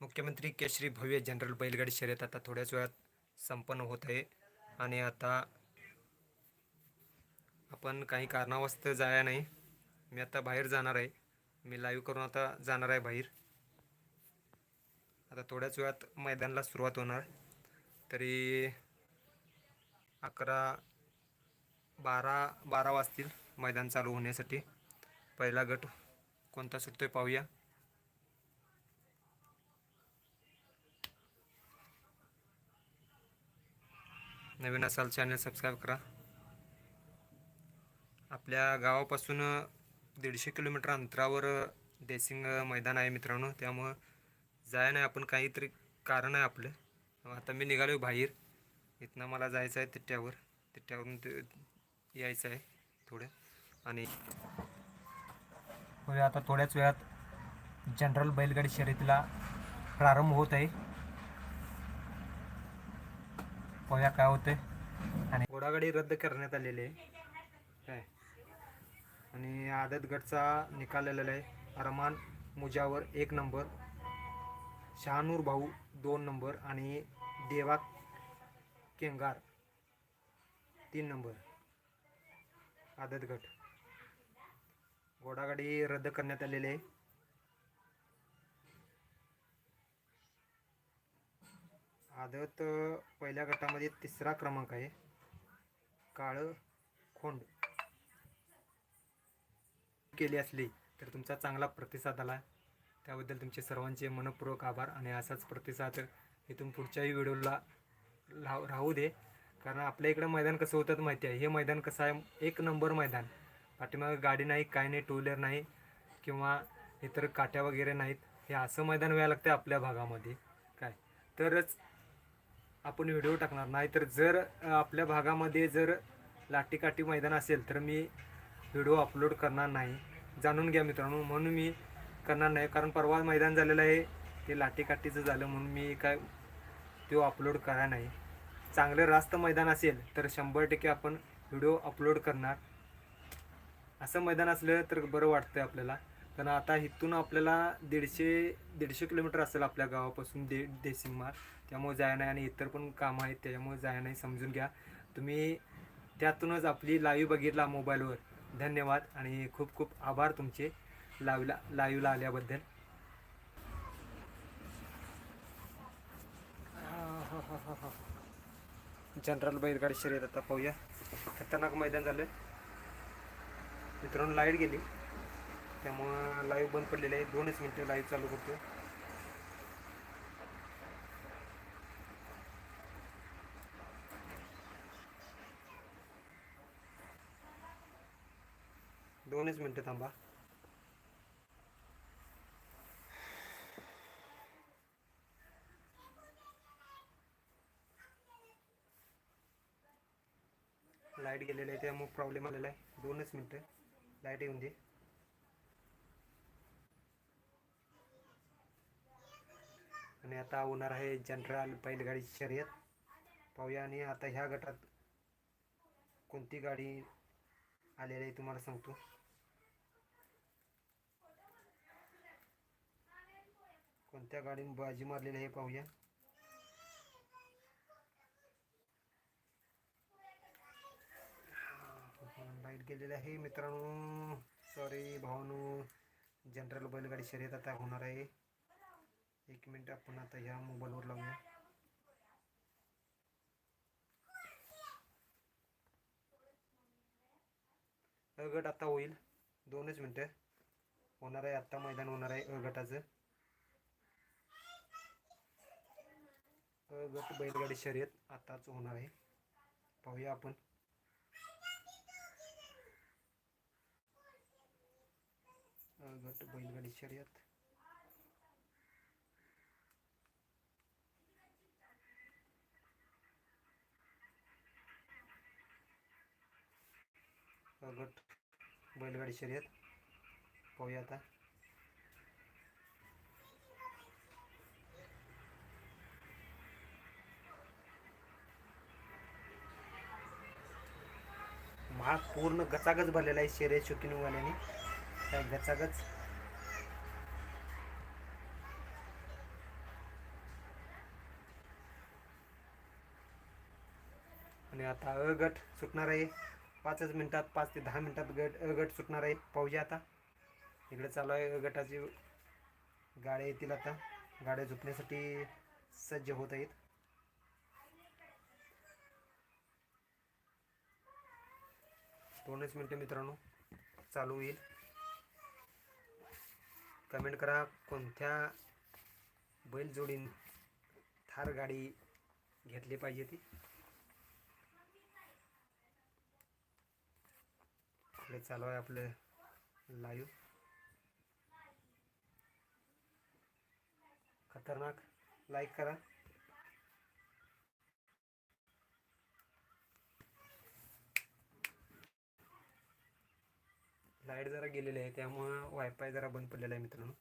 मुख्यमंत्री केशरी भव्य जनरल बैलगाडी शर्यत आता थोड्याच वेळात संपन्न होत आहे. आणि आता आपण काही कारणावस्त जाया नाही. मी आता बाहेर जाणार आहे. मी लाईव्ह करून आता जाणार आहे बाहेर. आता थोड्याच वेळात मैदानाला सुरुवात होणार. तरी अकरा बारा बारा वाजतील मैदान चालू होण्यासाठी. पहिला गट कोणता सुटतोय पाहूया. नवीन असाल चॅनल सबस्क्राईब करा. आपल्या गावापासून दीडशे किलोमीटर अंतरावर देसिंग मैदान आहे मित्रांनो. त्यामुळं जाय नाही आपण काहीतरी कारण आहे आपलं. आता मी निघालो बाहेर. इथनं मला जायचं आहे तिट्ट्यावर. तिट्ट्यावरून यायचं आहे थोडं. आणि आता थोड्याच वेळात जनरल बैलगाडी शर्यतीला प्रारंभ होत आहे. पाहूया काय होतंय. आणि घोडागाडी रद्द करण्यात आलेली आहे. काय? आणि आदत गटचा निकाल आलेला आहे. अरमान मुजावर एक नंबर शहानूर भाऊ दोन नंबर आणि देवा केंगार तीन नंबर. आदत गट. घोडागाडी रद्द करण्यात आलेली आहे. आदत पहिल्या गटामध्ये तिसरा क्रमांक आहे. काळं खोंड. केली असली तर तुमचा चांगला प्रतिसाद आला. त्याबद्दल तुमचे सर्वांचे मनपूर्वक आभार आणि असाच प्रतिसाद इथून पुढच्याही व्हिडिओला लाव राहू दे. कारण आपल्या इकडं मैदान कसं होतं माहिती आहे. हे मैदान कसं आहे? एक नंबर मैदान. पाठीमागं गाडी नाही काय नाही टू व्हीलर नाही किंवा इतर काट्या वगैरे नाहीत. हे असं मैदान व्हायला लागतं आपल्या भागामध्ये. काय? तरच आपण व्हिडिओ टाकणार. नाहीतर जर आपल्या भागामध्ये जर लाटीकाठी मैदान असेल तर मी व्हिडिओ अपलोड करणार नाही. जाणून घ्या मित्रांनो. म्हणून मी करणार नाही. कारण परवा मैदान झालेलं आहे ते लाटीकाठीचं झालं म्हणून मी काय तो अपलोड करा नाही. चांगलं रास्त मैदान असेल तर शंभर टक्के आपण व्हिडिओ अपलोड करणार. असं मैदान असलं तर बरं वाटतं आपल्याला. कारण आता इथून आपल्याला दीडशे दीडशे किलोमीटर असेल आपल्या गावापासून दे देसिंगमार त्यामुळे जाय नाही आणि इतर पण कामं आहेत त्याच्यामुळे जाय नाही समजून घ्या. तुम्ही त्यातूनच आपली लाईव्ह बघितला मोबाईलवर धन्यवाद आणि खूप खूप आभार तुमचे लाईव्हला लाईव्हला आल्याबद्दल. जनरल बैलगाडी शर्यत आता पाहूया. खतरनाक मैदान झालं मित्रांनो लाइट गेली. त्यामुळं लाईव्ह बंद पडलेली आहे. दोनच मिनटं लाईव्ह चालू करतो दोनच मिनटं थांबा. लाइट गेलेलं आहे त्यामुळे प्रॉब्लेम आलेला आहे. दोनच मिनटं. लाइट येऊन दे. आणि आता होणार आहे जनरल बैलगाडी शर्यत. पाहूया आणि आता ह्या गटात कोणती गाडी आलेली आहे तुम्हाला सांगतो. कोणत्या गाडीने बाजी मारलेली आहे पाहूया. लाइट गेलेली आहे मित्रांनो. सॉरी भावानो. जनरल बैलगाडी शर्यत आता होणार आहे. एक मिनिट आपण आता ह्या मोबाईलवर लावूया. अगट गट आता होईल. दोनच मिनटं. होणार आहे आत्ता मैदान होणार आहे अ गटाचं गट बैलगाडी शर्यत आताच होणार आहे. पाहूया आपण. अ गट बैलगाडी शर्यत. अ गट बैलगाडी शर्यत. पाहूया आता. भाग पूर्ण गचागच भरलेला आहे शेरे शोकिनवाल्याने काय गचागच. आणि आता अ गट सुटणार आहे. पाचच मिनिटात पाच ते दहा मिनिटात गट अ गट सुटणार आहे. पाहुजे आता. इकडे चालू आहे अ गटाची गाड्या येतील आता. गाड्या झुकण्यासाठी सज्ज होत आहेत. दोनच मिनटं मित्रांनो चालू होईल. कमेंट करा कोणत्या बैलजोडीन थार गाडी घेतली पाहिजे ती. इकडे चालू आहे आपलं लाईव्ह खतरनाक. लाईक करा. लाइट जरा गेलेली आहे त्यामुळं वायफाय जरा बंद पडलेला आहे मित्रांनो.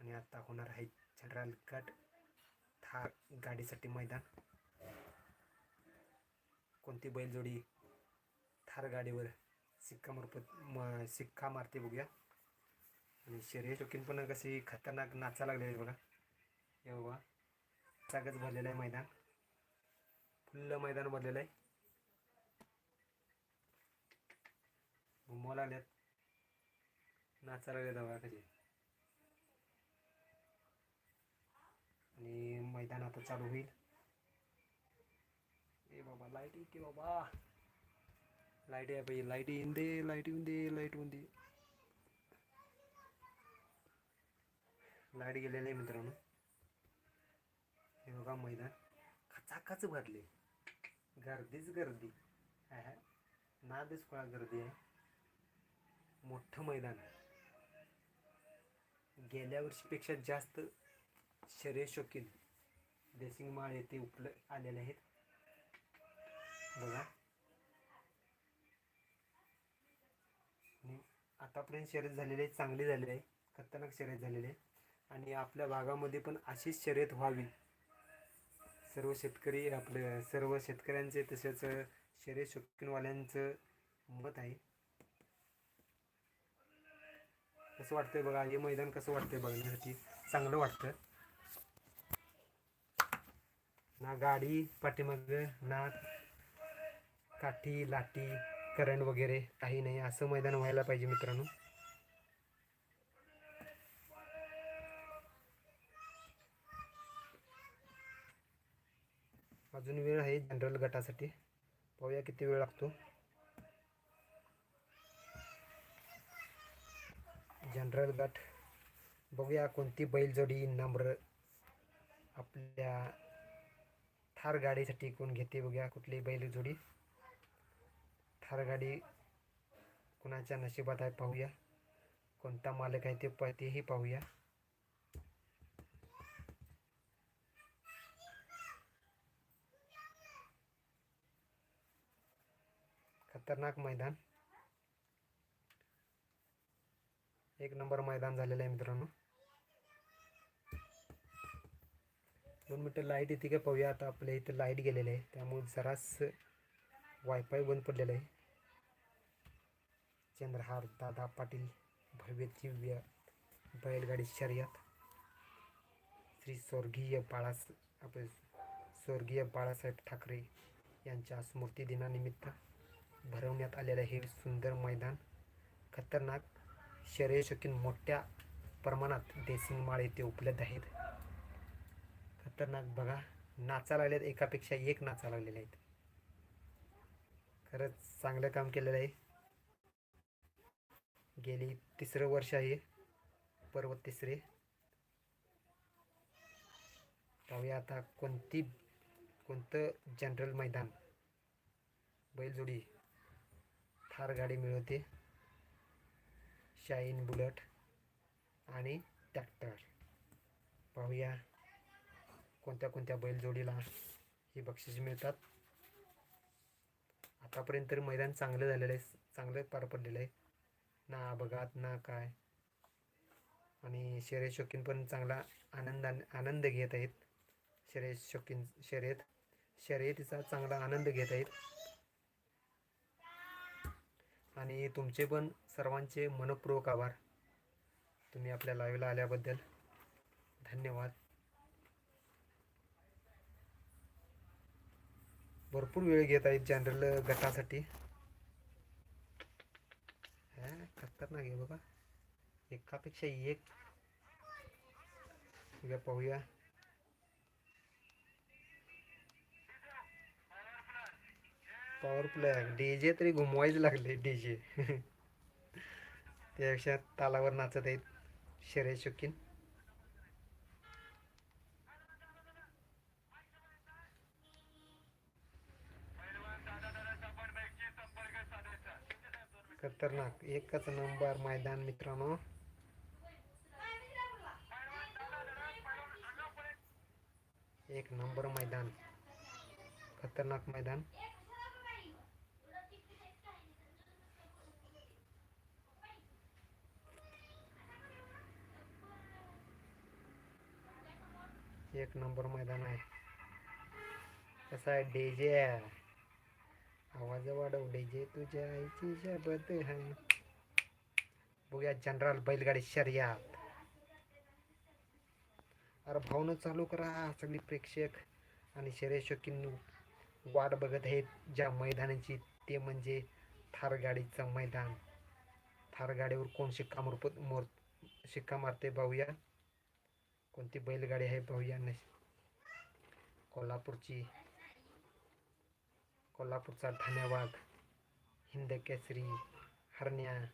आणि आता होणार आहे जनरल कट थार गाडीसाठी मैदान. कोणती बैलजोडी थार गाडीवर सिक्का मारपत म सिक्का मारते बघूया. आणि शरीर शौकीन पण कशी खतरनाक नाचा लागलेली आहे बघा. हे बघा जागच भरलेलं आहे मैदान. फुल्ल मैदान भरलेलं आहे. घुमवा लागल्यात. नाचा लागले बघा कसे. आणि मैदान आता चालू होईल. ए बाबा लाइट येते बाबा. लाइट या पाहिजे लाइट येऊन दे लाइट येऊन दे लाइट येऊन दे. लाइट गेलेली आहे मित्रांनो. हे बघा मैदान. खचाखच भरले. गर्दीच गर्दी. आहे हा. नादच फळा गर्दी आहे. मोठं मैदान आहे. गेल्या वर्षीपेक्षा जास्त शर्यत शौकीन देसिंग माळ येथे उपल आलेले आहेत. बघा. आतापर्यंत शर्यत झालेली आहे चांगली झालेली आहे. खतरनाक शर्यत झालेली आहे. आणि आपल्या भागामध्ये पण अशीच शर्यत व्हावी. सर्व शेतकरी आपलं सर्व शेतकऱ्यांचे तसेच शरीर शौकीनवाल्यांचं मत आहे. कसं वाटतंय बघा हे मैदान कसं वाटतंय बघण्यासाठी? चांगलं वाटतं. ना गाडी पाठीमागं ना काठी लाटी करंट वगैरे काही नाही. असं मैदान व्हायला पाहिजे मित्रांनो. अजून वेळ आहे जनरल गटासाठी. पाहूया किती वेळ लागतो. जनरल गट बघूया कोणती बैलजोडी नम्र आपल्या थार गाडीसाठी कोण घेते बघूया कुठली बैलजोडी. थार गाडी कुणाच्या नशिबात आहे पाहूया. कोणता मालक आहे ते प तेही पाहूया. खतरनाक मैदान. एक नंबर मैदान झालेलं आहे मित्रांनो. दोन मिनटं लाइट येते का पाहूया. आता आपल्या इथं लाइट गेलेली आहे. त्यामुळे जरास वायफाय बंद पडलेलं आहे. चंद्रहार दादा पाटील भव्य दिव्य बैलगाडी शर्यत. श्री स्वर्गीय बाळास आपले स्वर्गीय बाळासाहेब ठाकरे यांच्या स्मृती दिनानिमित्त भरवण्यात आलेलं हे सुंदर मैदान. खतरनाक शर्यशकीन मोठ्या प्रमाणात देसिंग माळ येथे उपलब्ध आहेत. खतरनाक बघा नाचा लागलेत एकापेक्षा एक नाचा लागलेले आहेत. खरंच चांगलं काम केलेलं आहे. गेली तिसरं वर्ष आहे पर्व तिसरे. पाहूया आता कोणती कोणतं जनरल मैदान. बैलजोडी. थार गाडी मिळवते. शाईन बुलट आणि टॅक्टर पाहूया कोणत्या कोणत्या बैलजोडीला ही बक्षीस मिळतात. आतापर्यंत तरी मैदान चांगलं झालेलं आहे चांगलं पार पडलेलं आहे. ना अपघात ना काय. आणि शर्यत शौकीन पण चांगला आनंद आनंद घेत आहेत. शर्यत शौकीन शर्यत शर्यतीचा चांगला आनंद घेत आहेत. आणि तुमचे पण सर्वांचे मनपूर्वक आभार. तुम्ही आपल्या लाईव्हला आल्याबद्दल धन्यवाद. भरपूर वेळ घेत आहेत जनरल गटासाठी. खतरनाक आहे बघा. एकापेक्षा एक. पाहूया. पॉवरफुल आहे. डीजे तरी घुमवायच लागले डीजे त्यापेक्षा तालावर नाचत आहेत शर्य शौकीन. खतरनाक. एकच नंबर मैदान मित्रांनो. एक नंबर मैदान. खतरनाक मैदान. एक नंबर मैदान आहे. कसं आहे? डीजे आवाज वाढव डीजे तुझ्या आईची शबद आहे. बघूया जनरल बैलगाडी शर्यत. अरे भावनं चालू करा सगळी प्रेक्षक आणि शर्यत वाट बघत आहेत. ज्या मैदानाची ते म्हणजे थार गाडीचं मैदान. थार गाडीवर कोण शिक्का मोर मोर शिक्का मारते पाहूया कोणती बैलगाडी आहे पाहूया. नाही कोल्हापूरची कोल्हापूरचा धन्यवाद. हिंद केसरी हरण्या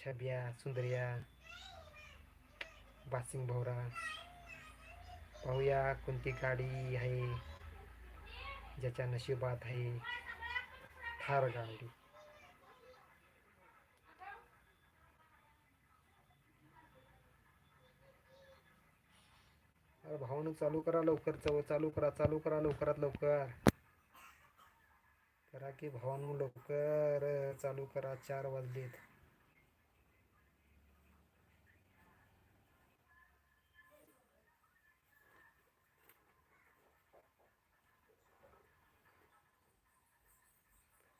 छब्या सुंदर्या बासिंग भोवरा. पाहूया कोणती गाडी आहे ज्याच्या नशिबात आहे. थार गाडी. अरे भावानं चालू करा लवकर चव चालू करा चालू करा लवकरात लवकर. करा की भावानं लवकर चालू करा चार वाजलेत.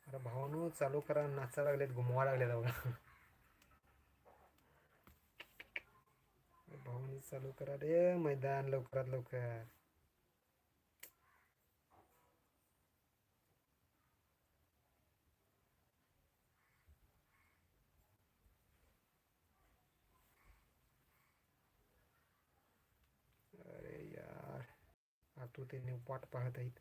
अरे भावानं चालू करा नाचा लागलेत घुमवा लागलेत बघा. भावानी चालू करा रे मैदान लवकरात लवकर. अरे यार आतुरतेने वाट पाहत आहेत.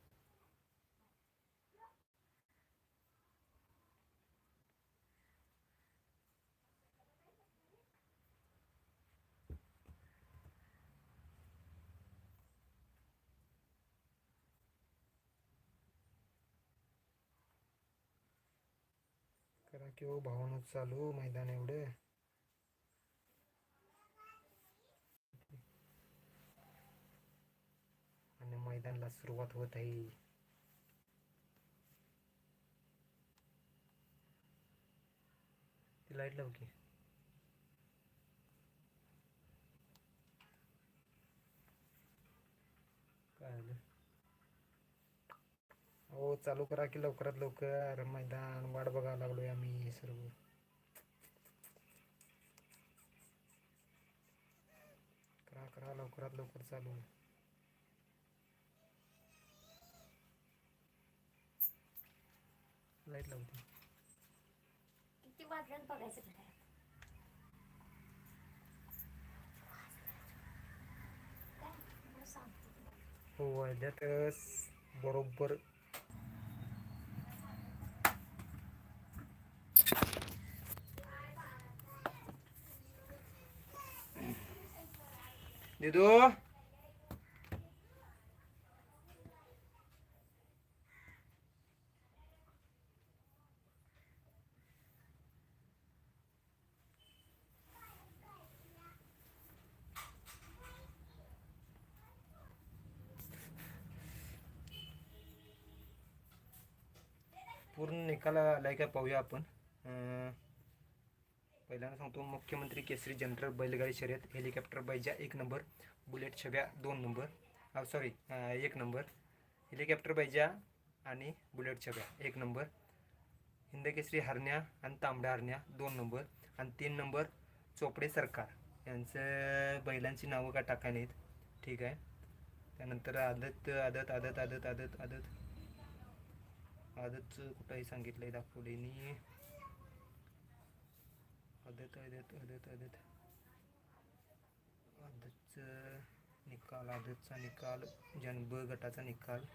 कारण की हो भावनच चालू हो, मैदान एवढं. आणि मैदानला सुरुवात होत आहे. ती लाइट लाव की काय झालं हो चालू करा की लवकरात लवकर. मैदान वाट बघायला लागलोय आम्ही सर्व. करा करा लवकरात लवकर चालू. लाइट लावते किती वाजल्यात बघायचं. हो वाजल्यातच बरोबर दिदू पूर्ण निकाल आलाय का पाहूया आपण. पहिल्यांदा सांगतो मुख्यमंत्री केसरी जनरल बैलगाडी शर्यत हेलिकॉप्टर बैजा एक नंबर बुलेट छब्या दोन नंबर सॉरी एक नंबर हेलिकॉप्टर बैजा आणि बुलेट छब्या एक नंबर हिंदकेसरी हरण्या आणि तांबड्या हरण्या दोन नंबर आणि तीन नंबर चोपडे सरकार. यांचं बैलांची नावं का टाकाय नाहीत? ठीक आहे. त्यानंतर आदत आदत आदत आदत आदत आदत. आदतचं कुठंही सांगितलं आहे दाखवलेनी अदत अदत अदत अदत आदतचं निकाल आदतचा निकाल जन ब गटाचा निकाल.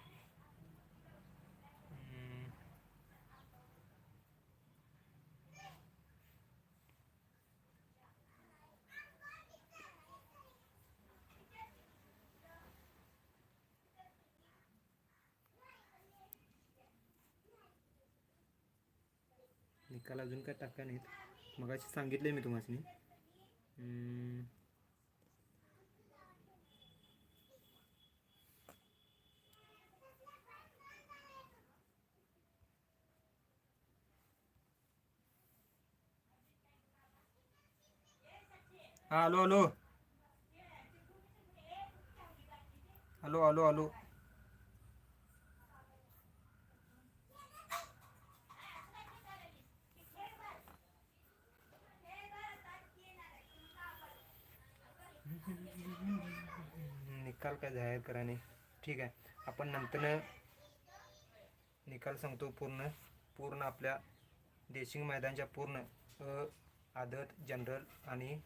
निकाल अजून काय टाका नाहीत? मग सांगितले मी तुम्हाला हा hello hello hello hello hello निकाल काय जाहीर करा नाही. ठीक आहे. आपण नंतर निकाल सांगतो पूर्ण. पूर्ण आपल्या देशिंग मैदानच्या पूर्ण अ, आदत जनरल आणि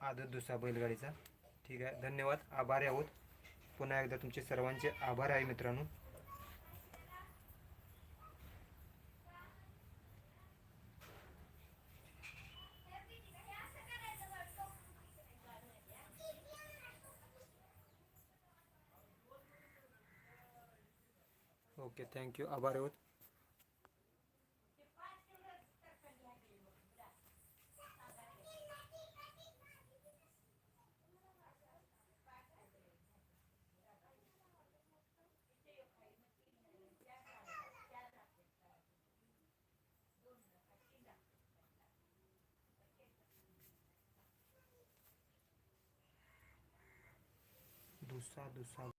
आदत दुसरा बैलगाडीचा. ठीक आहे. धन्यवाद. आभारी आहोत. पुन्हा एकदा तुमचे सर्वांचे आभार आहे मित्रांनो. ओके थँक्यू आभार आहोत दुसरा दुसरा